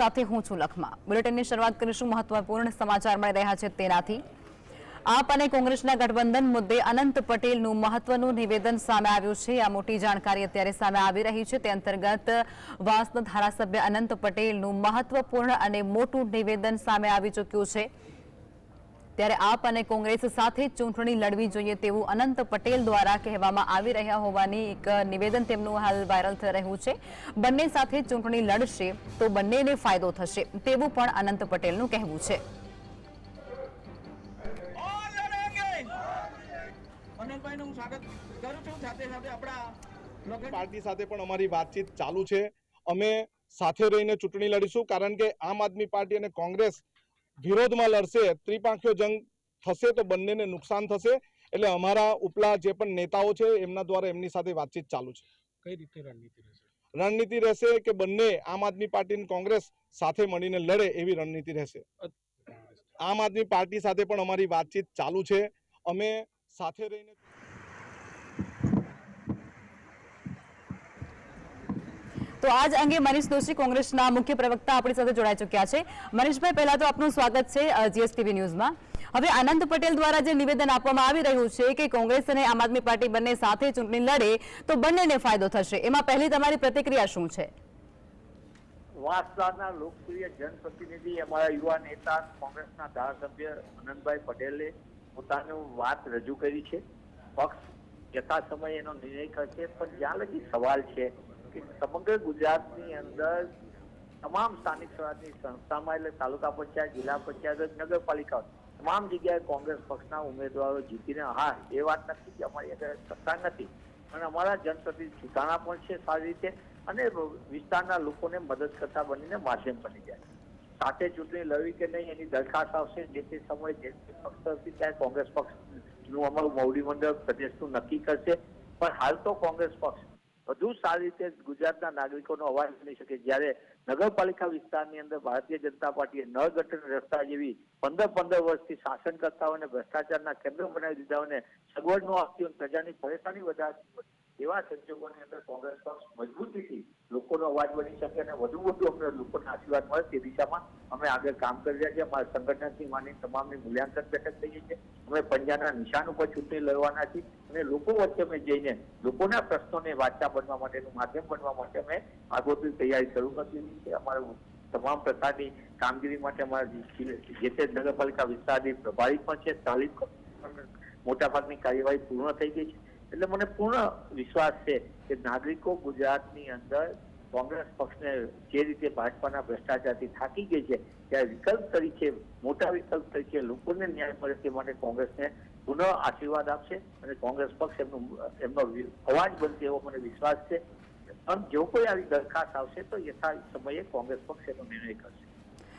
સાથે હું છું લખમાં. બુલેટિનની શરૂઆત કરીશું મહત્વપૂર્ણ સમાચાર મળી રહ્યા છે તેનાથી. આપ અને કોંગ્રેસના ગઠબંધન મુદ્દે અનંત પટેલનું મહત્વનું નિવેદન સામે આવ્યું છે. આ મોટી જાણકારી અત્યારે સામે આવી રહી છે. તે અંતર્ગત વાસના ધારાસભ્ય અનંત પટેલનું મહત્વપૂર્ણ અને મોટું નિવેદન સામે આવી ચૂક્યું છે. ત્યારે આપ અને કોંગ્રેસ સાથે ચૂંટણી લડવી જોઈએ તેવું અનંત પટેલ દ્વારા કહેવામાં આવી રહ્યા હોવાની એક નિવેદન તેમનું હાલ વાયરલ થઈ રહ્યું છે. બંને સાથે ચૂંટણી લડશે તો બંનેને ફાયદો થશે તેવું પણ અનંત પટેલનું કહેવું છે. અનંતભાઈનું સ્વાગત કરું છું. સાથે સાથે આપણા પાર્ટી સાથે પણ અમારી વાતચીત ચાલુ છે. અમે સાથે રહીને ચૂંટણી લડીશું કારણ કે આમ આદમી પાર્ટી અને કોંગ્રેસ વિરોધમાં લડશે ત્રિપાંખીયો જંગ થશે તો બંનેને નુકસાન થશે. એટલે અમારા ઉપલા જે પણ નેતાઓ છે એમના દ્વારા એમની સાથે વાતચીત ચાલુ છે. કઈ રીતે રણનીતિ રહેશે? રણનીતિ રહેશે કે બંને આમ આદમી પાર્ટી અને કોંગ્રેસ સાથે મળીને લડે એવી રણનીતિ રહેશે. આમ આદમી પાર્ટી સાથે પણ અમારી વાતચીત ચાલુ છે. અમે સાથે રહીને તો આજ અંગે મનીષ દોશી કોંગ્રેસના મુખ્ય પ્રવક્તા આપણી સાથે જોડાઈ ચૂક્યા છે. મનીષભાઈ, પહેલા તો આપનું સ્વાગત છે જીએસટીવી ન્યૂઝમાં. હવે આનંદ પટેલ દ્વારા જે નિવેદન આપવામાં આવી રહ્યું છે કે કોંગ્રેસ અને આમ આદમી પાર્ટી બંને સાથે ચૂંટણી લડે, તો બંનેને ફાયદો થશે. એમાં પહેલી તમારી પ્રતિક્રિયા શું છે? વાંસદાના લોકપ્રિય જનપ્રતિનિધિ અમારા યુવા નેતા, કોંગ્રેસના ધારાસભ્ય આનંદભાઈ પટેલે પોતાનું વાત રજૂ કરી છે. પક્ષ જતા સમય એનો નિર્ણય કરશે, પણ જ્યાં લગી સવાલ છે કે સમગ્ર ગુજરાતની અંદર તમામ સ્થાનિક સ્વરાજની સંસ્થામાં એટલે તાલુકા પંચાયત, જિલ્લા પંચાયત નગરપાલિકા તમામ જગ્યાએ કોંગ્રેસ પક્ષના ઉમેદવારો જીતીને હા, એ વાત નથી કે અમારી આગળ સત્તા નથી. અને અમારા જનપ્રતિનિધિ ચૂંટાણા પણ છે સારી રીતે અને વિસ્તારના લોકોને મદદ કરતા બનીને માધ્યમ બની જાય સાથે ચૂંટણી લડવી કે નહીં એની દરખાસ્ત આવશે જે તે સમયે જે તે પક્ષ ત્યાં કોંગ્રેસ પક્ષનું અમારું મોવડી મંડળ પ્રદેશનું નક્કી કરશે. પણ હાલ તો કોંગ્રેસ પક્ષ વધુ સારી રીતે ગુજરાતના નાગરિકોનો અવાજ બની શકે. જ્યારે નગરપાલિકા વિસ્તારની અંદર ભારતીય જનતા પાર્ટીએ નળ રસ્તા જેવી પંદર પંદર વર્ષથી શાસન કરતા હોય અને ભ્રષ્ટાચારના કેન્દ્ર બનાવી દીધાઓને સગવડ ન આપતી પ્રજાની પરેશાની વધારતી એવા સંજોગોની અંદર કોંગ્રેસ પક્ષ મજબૂતીથી લોકોનો અવાજ બની શકે અને વધુ વધુ અમને લોકોના આશીર્વાદ મળે તે દિશામાં અમે આગળ કામ કરી રહ્યા છીએ. અમારા સંગઠનથી માંડી તમામની મૂલ્યાંકન બેઠક થઈ છે. અમે પંજાના નિશાન ઉપર ચૂંટણી લડવાના છીએ. અને લોકો વચ્ચે અમે જઈને લોકોના પ્રશ્નોને વાચા બનવા માટેનું માધ્યમ બનવા માટે અમે આગોતરી તૈયારી શરૂ કરી દીધી છે. અમારું તમામ પ્રકારની કામગીરી માટે અમારા જે તે નગરપાલિકા વિસ્તારની પ્રભારી પણ છે તાલીમ મોટાભાગની કાર્યવાહી પૂર્ણ થઈ ગઈ છે. એટલે મને પૂર્ણ વિશ્વાસ છે કે નાગરિકો ગુજરાતની અંદર કોંગ્રેસ પક્ષને જે રીતે ભાજપાના ભ્રષ્ટાચારથી થાકી ગઈ છે, ત્યારે વિકલ્પ તરીકે, મોટા વિકલ્પ તરીકે લોકોને ન્યાય મળે તે માટે કોંગ્રેસને પુનઃ આશીર્વાદ આપશે અને કોંગ્રેસ પક્ષ એમનું, એમનો અવાજ બનશે એવો મને વિશ્વાસ છે. અને જો કોઈ આવી દરખાસ્ત આવશે તો યથા સમયે કોંગ્રેસ પક્ષ એનો નિર્ણય કરશે.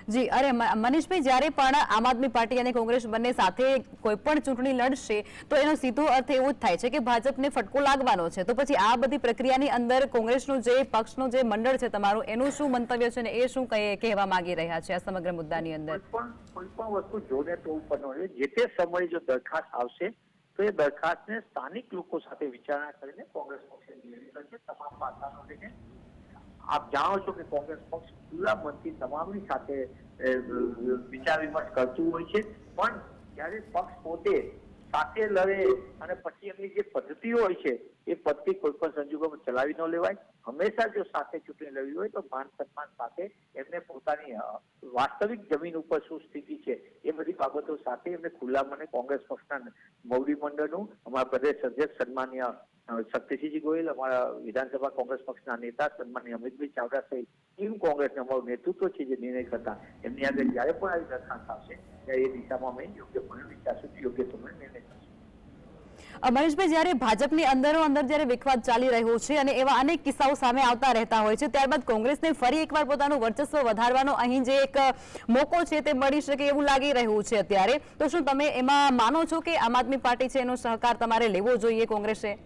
જી, અરે મનીષભાઈ, જ્યારે પણ આમ આદમી પાર્ટી અને કોંગ્રેસ બંને સાથે કોઈ પણ ચૂંટણી લડશે, તો એનો સીધો અર્થ એવો જ થાય છે કે ભાજપને ફટકો લાગવાનો છે. તો પછી આ બધી પ્રક્રિયાની અંદર કોંગ્રેસનું જે પક્ષનું જે મંડળ છે તમારું, એનું શું મંતવ્ય છે એ શું કહે- કહેવા માંગી રહ્યા છે આ સમગ્ર મુદ્દાની અંદર? કોઈ પણ જે તે સમયે જો દરખાસ્ત આવશે, તો એ દરખાસ્તને સ્થાનિક લોકો સાથે વિચારણા કરીને કોંગ્રેસ પક્ષે તમામ પાસાનો લઈને આપ જાણો છો કે કોંગ્રેસ પક્ષ ખુલ્લા મનથી તમામની સાથે વિચાર વિમર્શ કરતું હોય છે. પણ જ્યારે પક્ષ પોતે સાથે લડે અને પછી એમની જે પદ્ધતિઓ હોય છે એ પદ્ધતિ કોઈ પણ સંજોગોમાં ચલાવી ન લેવાય. હંમેશા જો સાથે ચૂંટણી લેવી હોય તો માન સન્માન સાથે એમને પોતાની વાસ્તવિક જમીન ઉપર શું સ્થિતિ છે એ બધી બાબતો સાથે એમને ખુલ્લા મને કોંગ્રેસ પક્ષના મોવડી મંડળનું, અમારા પ્રદેશ અધ્યક્ષ સન્માનીય શક્તિસિંહજી ગોયલ, અમારા વિધાનસભા કોંગ્રેસ પક્ષના નેતા સન્માનીય અમિતભાઈ ચાવડા સહિત ટીમ કોંગ્રેસનું અમારું નેતૃત્વ છે જે નિર્ણય કરતા. એમની આગળ જ્યારે પણ આવી દરખાસ્ત આવશે, ત્યારે એ દિશામાં અમે યોગ્યપણે વિચારશું યોગ્ય સમયે નિર્ણય મનીષભાઈ જ્યારે ભાજપની અંદરો અંદર જ્યારે વિખવાદ ચાલી રહ્યો છે અને એવા અનેક કિસ્સાઓ સામે આવતા રહેતા હોય છે, ત્યારબાદ કોંગ્રેસને ફરી એકવાર પોતાનું વર્ચસ્વ વધારવાનો અહીં જે એક મોકો છે તે મળી શકે એવું લાગી રહ્યું છે અત્યારે. તો શું તમે એમાં માનો છો કે આમ આદમી પાર્ટી છે, એનો સહકાર તમારે લેવો જોઈએ કોંગ્રેસે?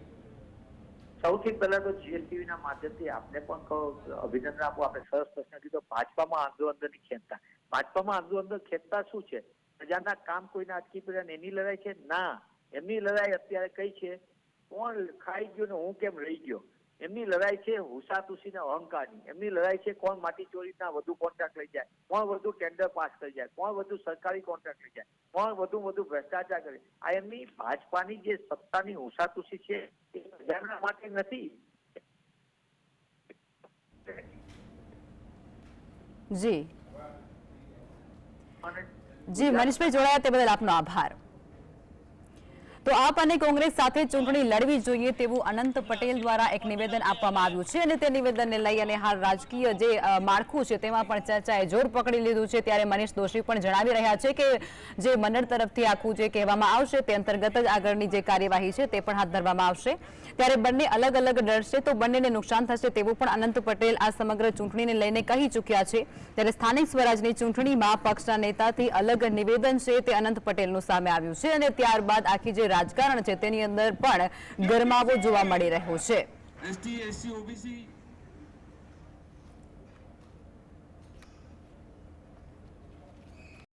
સૌથી પહેલા તો જીએસટીવી ના માધ્યમથી આપને પણ અભિનંદન આપો. આપણે સરસ પ્રશ્ન કીધો, ભાજપામાં આંધો અંદરની ખેંચતા. ભાજપામાં આંધો અંદર ખેંચતા શું છે? પ્રજાના કામ કોઈને અટકી પડ્યા એની લડાઈ છે? ના. એમની લડાઈ અત્યારે કઈ છે? કોણ ખાઈ ગયો ને હું કેમ રહી ગયો? એમની લડાઈ છે હુસાતુસીના અહંકારની. એમની લડાઈ છે કોણ માટી ચોરીના વધુ કોન્ટ્રાક્ટ લઈ જાય? કોણ વધુ ટેન્ડર પાસ કરી જાય? કોણ વધુ સરકારી કોન્ટ્રાક્ટ લઈ જાય? કોણ વધુ વધુ ભ્રષ્ટાચાર કરે? આ એમની ભાજપાની જે સત્તાની હુસાતુસી છે એ પ્રજાના માટે નથી. જી. જી મનીષભાઈ જોડાયા તે બદલ આપનો આભાર. તો આપ અને કોંગ્રેસ સાથે ચૂંટણી લડવી જોઈએ તેવું અનંત પટેલ દ્વારા એક નિવેદન આપવામાં આવ્યું છે અને તે નિવેદનને લઈ અને હાલ રાજકીય જે માળખું છે તેમાં પણ ચર્ચાએ જોર પકડી લીધું છે. ત્યારે મનીષ દોશી પણ જણાવી રહ્યા છે કે જે મંડળ તરફથી આખું જે કહેવામાં આવશે તે અંતર્ગત જ આગળની જે કાર્યવાહી છે તે પણ હાથ ધરવામાં આવશે. ત્યારે બંને અલગ અલગ ડરશે તો બંનેને નુકસાન થશે તેવું પણ અનંત પટેલ આ સમગ્ર ચૂંટણીને લઈને કહી ચૂક્યા છે. ત્યારે સ્થાનિક સ્વરાજની ચૂંટણીમાં પક્ષના નેતાથી અલગ નિવેદન છે તે અનંત પટેલનું સામે આવ્યું છે અને ત્યારબાદ આખી જે રાજકારણ છે તેની અંદર પણ ગરમાવો જોવા મળી રહ્યો છે. ST SC OBC